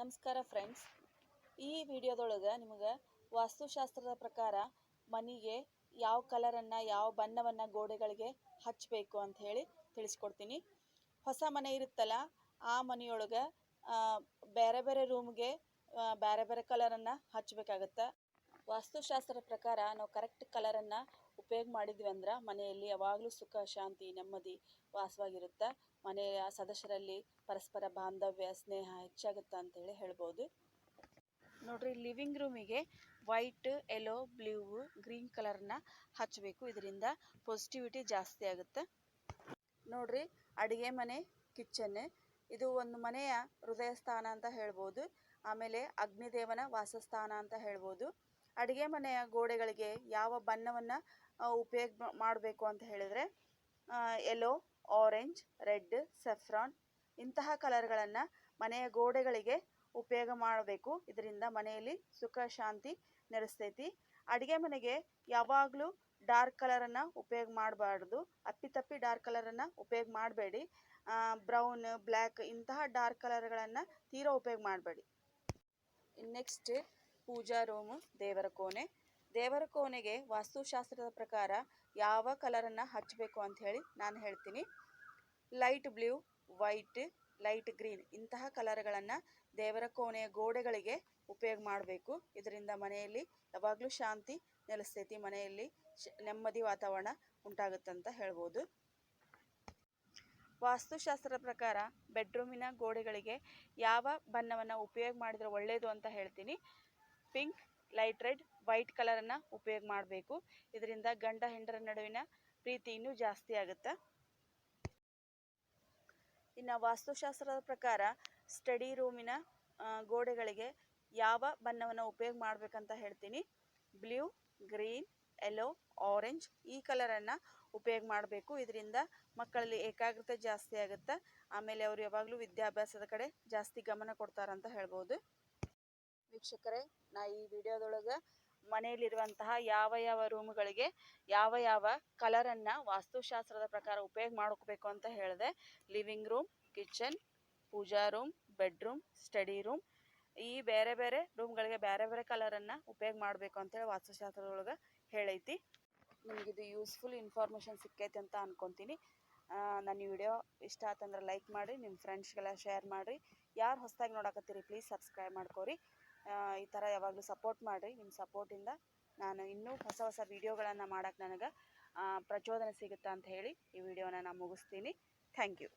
ನಮಸ್ಕಾರ ಫ್ರೆಂಡ್ಸ್ ಈ ವಿಡಿಯೋದೊಳಗೆ ನಿಮಗೆ ವಾಸ್ತುಶಾಸ್ತ್ರದ ಪ್ರಕಾರ ಮನೆಗೆ ಯಾವ ಕಲರನ್ನು ಯಾವ ಬಣ್ಣವನ್ನು ಗೋಡೆಗಳಿಗೆ ಹಚ್ಚಬೇಕು ಅಂತ ಹೇಳಿ ತಿಳಿಸ್ಕೊಡ್ತೀನಿ. ಹೊಸ ಮನೆ ಇರುತ್ತಲ್ಲ, ಆ ಮನೆಯೊಳಗೆ ಬೇರೆ ಬೇರೆ ರೂಮ್ಗೆ ಬೇರೆ ಬೇರೆ ಕಲರನ್ನು ಹಚ್ಚಬೇಕಾಗತ್ತೆ ವಾಸ್ತುಶಾಸ್ತ್ರದ ಪ್ರಕಾರ ನಾವು ಕರೆಕ್ಟ್ ಕಲರನ್ನು ಉಪಯೋಗ ಮಾಡಿದ್ವಿ ಅಂದ್ರೆ ಮನೆಯಲ್ಲಿ ಯಾವಾಗಲೂ ಸುಖ, ಶಾಂತಿ, ನೆಮ್ಮದಿ ವಾಸವಾಗಿರುತ್ತೆ. ಮನೆಯ ಸದಸ್ಯರಲ್ಲಿ ಪರಸ್ಪರ ಬಾಂಧವ್ಯ, ಸ್ನೇಹ ಹೆಚ್ಚಾಗುತ್ತೆ ಅಂತೇಳಿ ಹೇಳ್ಬೋದು. ನೋಡ್ರಿ ಲಿವಿಂಗ್ ರೂಮಿಗೆ ವೈಟ್ ಎಲ್ಲೋ ಬ್ಲೂ ಗ್ರೀನ್ ಕಲರ್ನ ಹಚ್ಚಬೇಕು ಇದರಿಂದ ಪಾಸಿಟಿವಿಟಿ ಜಾಸ್ತಿ ಆಗುತ್ತೆ. ನೋಡ್ರಿ, ಅಡುಗೆ ಮನೆ ಕಿಚನ್ ಇದು ಒಂದು ಮನೆಯ ಹೃದಯ ಸ್ಥಾನ ಅಂತ ಹೇಳ್ಬೋದು. ಆಮೇಲೆ ಅಗ್ನಿದೇವನ ವಾಸಸ್ಥಾನ ಅಂತ ಹೇಳ್ಬೋದು. ಅಡುಗೆ ಮನೆಯ ಗೋಡೆಗಳಿಗೆ ಯಾವ ಬಣ್ಣವನ್ನು ಉಪಯೋಗ ಮಾಡಬೇಕು ಅಂತ ಹೇಳಿದರೆ ಯೆಲ್ಲೋ ಆರೆಂಜ್ ರೆಡ್ ಸೆಫ್ರಾನ್ ಇಂತಹ ಕಲರ್ಗಳನ್ನು ಮನೆಯ ಗೋಡೆಗಳಿಗೆ ಉಪಯೋಗ ಮಾಡಬೇಕು. ಇದರಿಂದ ಮನೆಯಲ್ಲಿ ಸುಖ, ಶಾಂತಿ ನೆಲೆಸ್ತೈತಿ ಅಡುಗೆ ಮನೆಗೆ ಯಾವಾಗಲೂ ಡಾರ್ಕ್ ಕಲರನ್ನು ಉಪಯೋಗ ಮಾಡಬಾರ್ದು. ಅಪ್ಪಿತಪ್ಪಿ ಡಾರ್ಕ್ ಕಲರನ್ನು ಉಪಯೋಗ ಮಾಡಬೇಡಿ. ಬ್ರೌನ್ ಬ್ಲ್ಯಾಕ್ ಇಂತಹ ಡಾರ್ಕ್ ಕಲರ್ಗಳನ್ನು ತೀರಾ ಉಪಯೋಗ ಮಾಡಬೇಡಿ. ನೆಕ್ಸ್ಟ್ ಪೂಜಾ ರೂಮು ದೇವರ ಕೋಣೆ. ದೇವರ ಕೋಣೆಗೆ ವಾಸ್ತುಶಾಸ್ತ್ರದ ಪ್ರಕಾರ ಯಾವ ಕಲರನ್ನು ಹಚ್ಚಬೇಕು ಅಂತ ಹೇಳಿ ನಾನು ಹೇಳ್ತೀನಿ. Light blue, white, light green ಇಂತಹ ಕಲರ್ಗಳನ್ನು ದೇವರ ಕೋಣೆಯ ಗೋಡೆಗಳಿಗೆ ಉಪಯೋಗ ಮಾಡಬೇಕು. ಇದರಿಂದ ಮನೆಯಲ್ಲಿ ಯಾವಾಗಲೂ ಶಾಂತಿ ನೆಲೆಸ್ತೈತಿ, ಮನೆಯಲ್ಲಿ ನೆಮ್ಮದಿ ವಾತಾವರಣ ಉಂಟಾಗುತ್ತಂತ ಹೇಳ್ಬೋದು. ವಾಸ್ತುಶಾಸ್ತ್ರದ ಪ್ರಕಾರ ಬೆಡ್ರೂಮಿನ ಗೋಡೆಗಳಿಗೆ ಯಾವ ಬಣ್ಣವನ್ನು ಉಪಯೋಗ ಮಾಡಿದರೆ ಒಳ್ಳೆಯದು ಅಂತ ಹೇಳ್ತೀನಿ. ಪಿಂಕ್, ಲೈಟ್ ರೆಡ್, ವೈಟ್ ಕಲರನ್ನು ಉಪಯೋಗ ಮಾಡಬೇಕು. ಇದರಿಂದ ಗಂಡ ಹೆಂಡರ ನಡುವಿನ ಪ್ರೀತಿ ಇನ್ನೂ ಜಾಸ್ತಿ ಆಗುತ್ತೆ? ಇನ್ನು ವಾಸ್ತುಶಾಸ್ತ್ರದ ಪ್ರಕಾರ ಸ್ಟಡಿ ರೂಮಿನ ಗೋಡೆಗಳಿಗೆ ಯಾವ ಬಣ್ಣವನ್ನು ಉಪಯೋಗ ಮಾಡಬೇಕಂತ ಹೇಳ್ತೀನಿ. ಬ್ಲೂ, ಗ್ರೀನ್, ಎಲ್ಲೋ, ಆರೆಂಜ್ ಈ ಕಲರನ್ನು ಉಪಯೋಗ ಮಾಡಬೇಕು. ಇದರಿಂದ ಮಕ್ಕಳಲ್ಲಿ ಏಕಾಗ್ರತೆ ಜಾಸ್ತಿ ಆಗುತ್ತೆ. ಆಮೇಲೆ ಅವರು ಯಾವಾಗಲೂ ವಿದ್ಯಾಭ್ಯಾಸದ ಕಡೆ ಜಾಸ್ತಿ ಗಮನ ಕೊಡ್ತಾರಂತ ಹೇಳ್ಬೋದು. ವೀಕ್ಷಕರೇ, ನಾ ಈ ವಿಡಿಯೋದೊಳಗೆ ಮನೆಯಲ್ಲಿರುವಂತಹ ಯಾವ ಯಾವ ರೂಮ್ಗಳಿಗೆ ಯಾವ ಯಾವ ಕಲರನ್ನು ವಾಸ್ತುಶಾಸ್ತ್ರದ ಪ್ರಕಾರ ಉಪಯೋಗ ಮಾಡ್ಕೋಬೇಕು ಅಂತ ಹೇಳಿದೆ. Living room, kitchen, pooja room, bedroom, study room ಈ ಬೇರೆ ಬೇರೆ ರೂಮ್ಗಳಿಗೆ ಬೇರೆ ಬೇರೆ ಕಲರನ್ನು ಉಪಯೋಗ ಮಾಡಬೇಕು ಅಂತೇಳಿ ವಾಸ್ತುಶಾಸ್ತ್ರದೊಳಗೆ ಹೇಳೈತಿ. ನಿಮಗಿದು ಯೂಸ್ಫುಲ್ ಇನ್ಫಾರ್ಮೇಷನ್ ಸಿಕ್ಕೈತಿ ಅಂತ ಅನ್ಕೊತೀನಿ. ನನ್ನ ವಿಡಿಯೋ ಇಷ್ಟ ಆತಂದ್ರೆ ಲೈಕ್ ಮಾಡಿ ನಿಮ್ಮ ಫ್ರೆಂಡ್ಸ್ಗೆಲ್ಲ ಶೇರ್ ಮಾಡಿರಿ. ಯಾರು ಹೊಸದಾಗಿ ನೋಡಕತ್ತೀರಿ ಪ್ಲೀಸ್ ಸಬ್ಸ್ಕ್ರೈಬ್ ಮಾಡ್ಕೊರಿ. ಈ ಥರ ಯಾವಾಗಲೂ ಸಪೋರ್ಟ್ ಮಾಡಿರಿ. ನಿಮ್ಮ ಸಪೋರ್ಟಿಂದ ನಾನು ಇನ್ನೂ ಹೊಸ ಹೊಸ ವೀಡಿಯೋಗಳನ್ನು ಮಾಡೋಕ್ಕೆ ನನಗೆ ಪ್ರಚೋದನೆ ಸಿಗುತ್ತೆ ಅಂತ ಹೇಳಿ ಈ ವಿಡಿಯೋನ ನಾನು ಮುಗಿಸ್ತೀನಿ. Thank you